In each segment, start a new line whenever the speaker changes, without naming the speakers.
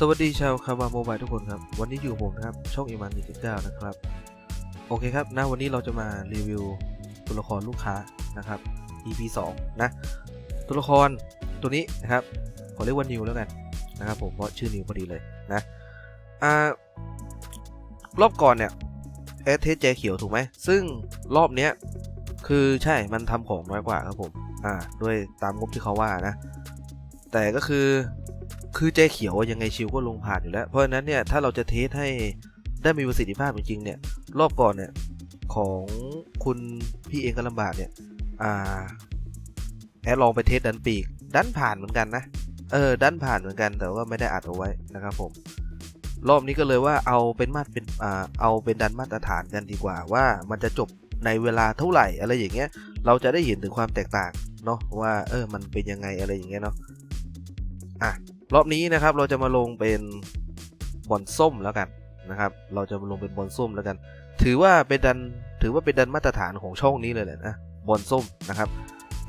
สวัสดีชาวคาบาโมบายทุกคนครับ วันนี้อยู่ผมนะครับ ช่องอีมันหนึ่งเก้านะครับ โอเคครับนะวันนี้เราจะมารีวิวตัวละครลูกค้านะครับ EP 2 นะ ตัวละครตัวนี้นะครับ ขอเรียกว่านิวแล้วกันนะครับผมเพราะชื่อนิวพอดีเลยนะอ่ารอบก่อนเนี่ยแอดเทสแจเขียวถูกไหม ซึ่งรอบเนี้ยคือใช่มันทำของน้อยกว่าครับผม อ่า ด้วยตามงบที่เขาว่านะ แต่ก็คือ คือเจเขียวยังไงชิวก็ลงผ่านอยู่แล้ว เพราะฉะนั้นเนี่ยถ้าเราจะเทสให้ได้มีประสิทธิภาพจริงๆเนี่ยรอบก่อนเนี่ยของคุณพี่เองก็ลำบากเนี่ยอ่าแอดลองไปเทสดันปีก ดันผ่านเหมือนกันนะเออดันผ่านเหมือนกันแต่ว่าไม่ได้อัดเอาไว้นะครับผม รอบนี้ก็เลยว่าเอาเป็นมาตรเป็นอ่าเอาเป็นดันมาตรฐานกันดีกว่าว่ามันจะจบในเวลาเท่าไหร่อะไรอย่างเงี้ย เราจะได้เห็นถึงความแตกต่างเนาะว่าเออมันเป็นยังไงอะไรอย่างเงี้ยเนาะอะ รอบนี้นะครับเราจะมาลงเป็นบอลส้มแล้วกันนะครับ เราจะมาลงเป็นบอลส้มแล้วกัน ถือว่าเป็นดันถือว่าเป็นดันมาตรฐานของช่องนี้เลยแหละนะบอลส้มนะครับ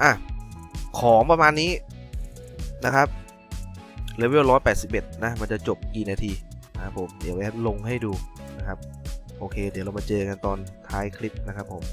อะของประมาณนี้นะครับเลเวลร้อยแปดสิบเอ็ดนะมันจะจบกี่นาทีนะครับผมเดี๋ยวแอดลงให้ดูนะครับ โอเค เดี๋ยวเรามาเจอกันตอนท้ายคลิปนะครับผม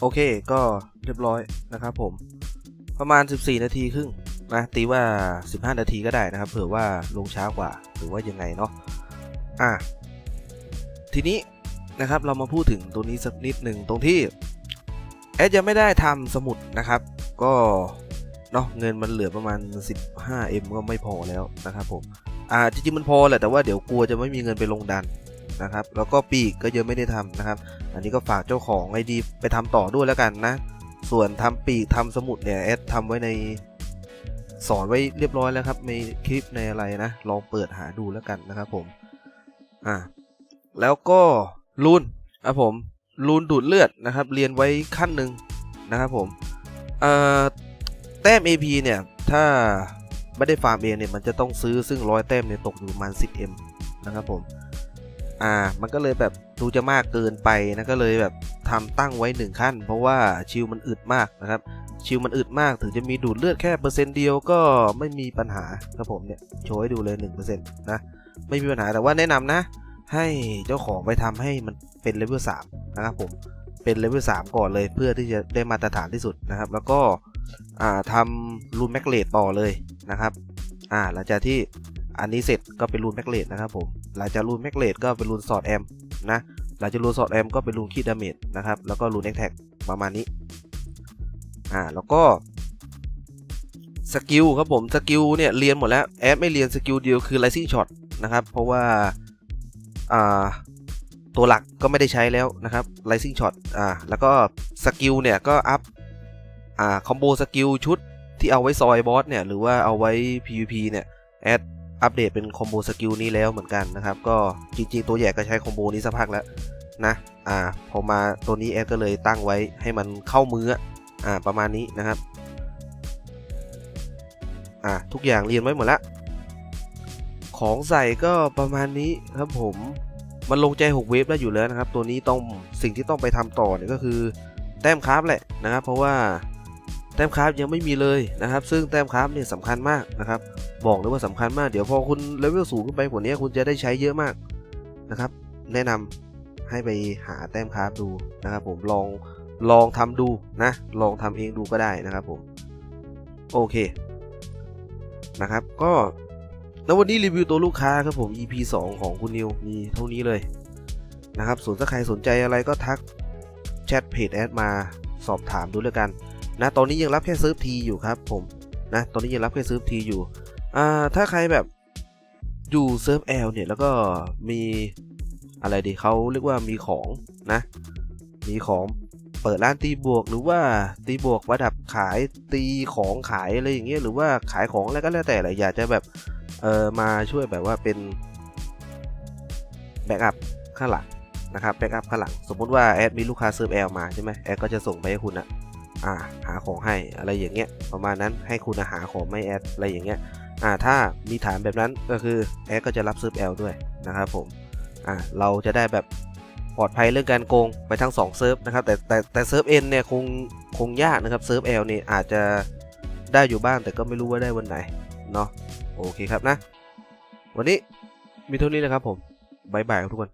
โอเคก็เรียบร้อยนะครับผมประมาณ 14 นาทีครึ่งนะตีว่า 15 นาทีก็ได้นะครับ เผื่อว่าลงช้ากว่าหรือว่ายังไงเนาะอะทีนี้นะครับเรามาพูดถึงตัวนี้สักนิดหนึ่งตรงที่แอดยังไม่ได้ทำสมุดนะครับ ก็เนาะเงินมันเหลือประมาณ 15M ก็ไม่พอแล้วนะครับผมอ่าจริงๆมันพอแหละแต่ว่าเดี๋ยวกลัวจะไม่มีเงินไปลงดัน นะครับ แล้วก็ปีกก็ยังไม่ได้ทำนะครับ อันนี้ก็ฝากเจ้าของไอดีไปทำต่อด้วยแล้วกันนะ ส่วนทำปีกทำสมุดเนี่ยแอดทำไว้ในสอนไว้เรียบร้อยแล้วครับในคลิปในอะไรนะ ลองเปิดหาดูแล้วกันนะครับผม อ่า แล้วก็รูนอะผมรูนดูดเลือดนะครับ เรียนไว้ขั้นหนึ่งนะครับผมเอ่อแต้ม AP เนี่ยถ้าไม่ได้ฟาร์มเองเนี่ยมันจะต้องซื้อซึ่งร้อยแต้มเนี่ยตกอยู่ประมาณ 10M นะครับผม อ่า มันก็เลยแบบดูจะมากเกินไปนะก็เลยแบบทำตั้งไว้หนึ่งขั้น เพราะว่าชิลมันอึดมากนะครับ ชิลมันอึดมากถึงจะมีดูดเลือดแค่เปอร์เซ็นต์เดียวก็ไม่มีปัญหาครับผมเนี่ยโชว์ให้ดูเลย1%นะไม่มีปัญหาแต่ว่าแนะนำนะ ให้เจ้าของไปทำให้มันเป็นเลเวล3นะครับผมเป็นเลเวล3ก่อนเลยเพื่อที่จะได้มาตรฐานที่สุดนะครับ แล้วก็อ่าทำรูนแมกเลตต่อเลยนะครับอ่าหลังจากที่อันนี้เสร็จก็เป็นรูนแมกเลตนะครับผม หลังจากรูนแม็กเลตก็เป็นรูนสอดแอมนะหลังจากรูนสอดแอมก็เป็นรูนคีดดาเมจนะครับแล้วก็รูนแอคแท็กประมาณนี้อ่าแล้วก็สกิลครับผมสกิลเนี่ยเรียนหมดแล้วแอดไม่เรียนสกิลเดียวคือ Rising Shot นะครับเพราะว่าอ่าตัวหลักก็ไม่ได้ใช้แล้วนะครับ Rising Shot อ่าแล้วก็สกิลเนี่ยก็อัพอ่าคอมโบสกิลชุดที่เอาไว้ซอยบอสเนี่ยหรือว่าเอาไว้ PVP เนี่ยแอด อัปเดตเป็นคอมโบสกิลนี้แล้วเหมือนกันนะครับ ก็จริงๆ ตัวใหญ่ก็ใช้คอมโบนี้สักพักแล้วนะ อ่า พอมาตัวนี้แอดก็เลยตั้งไว้ให้มันเข้ามืออ่า ประมาณนี้นะครับ อ่า ทุกอย่างเรียนไว้หมดละ ของใส่ก็ประมาณนี้ครับผม มันลงใจ 6 เวฟได้อยู่แล้วนะครับ ตัวนี้ต้องสิ่งที่ต้องไปทำต่อเนี่ยก็คือแต้มคราฟแหละนะครับ เพราะว่าแต้มคราฟยังไม่มีเลยนะครับ ซึ่งแต้มคราฟเนี่ยสำคัญมากนะครับ บอกเลยว่าสำคัญมากเดี๋ยวพอคุณเลเวลสูงขึ้นไปกว่านี้คุณจะได้ใช้เยอะมากนะครับ แนะนำให้ไปหาแต้มคราฟดูนะครับ ผมลองลองทำดูนะ ลองทำเองดูก็ได้นะครับผมโอเคนะครับ ก็แล้ววันนี้รีวิวตัวลูกค้าครับผม EP 2 ของคุณนิวมีเท่านี้เลยนะครับส่วนถ้าใครสนใจอะไรก็ทักแชทเพจแอดมาสอบถามดูแล้วกันนะตอนนี้ยังรับแค่เซิร์ฟทีอยู่ครับผมนะตอนนี้ยังรับแค่เซิร์ฟทีอยู่ อ่าถ้าใครแบบอยู่เซิร์ฟแอลเนี่ยแล้วก็มีอะไรดีเขาเรียกว่ามีของนะ มีของเปิดร้านตีบวกหรือว่าตีบวกประดับขายตีของขายอะไรอย่างเงี้ยหรือว่าขายของอะไรก็แล้วแต่แหละอยากจะแบบเออมาช่วยแบบว่าเป็นแบ็กอัพข้างหลังนะครับแบ็กอัพข้างหลังสมมุติว่าแอดมีลูกค้าเซิร์ฟแอลมาใช่ไหมแอดก็จะส่งไปให้คุณอะอ่าหาของให้อะไรอย่างเงี้ยประมาณนั้นให้คุณอะหาของไม่แอดอะไรอย่างเงี้ย อ่าถ้ามีฐานแบบนั้นก็คือแอก็จะรับเซิร์ฟแอลด้วยนะครับผมอ่าเราจะได้แบบปลอดภัยเรื่องการโกงไปทั้ง2เซิร์ฟนะครับแต่แต่แต่เซิร์ฟเอ็นเนี่ยคงคงยากนะครับเซิร์ฟแอลนี่อาจจะได้อยู่บ้างแต่ก็ไม่รู้ว่าได้วันไหนเนาะโอเคครับนะ วันนี้มีเท่านี้นะครับผมบายบายครับทุกคน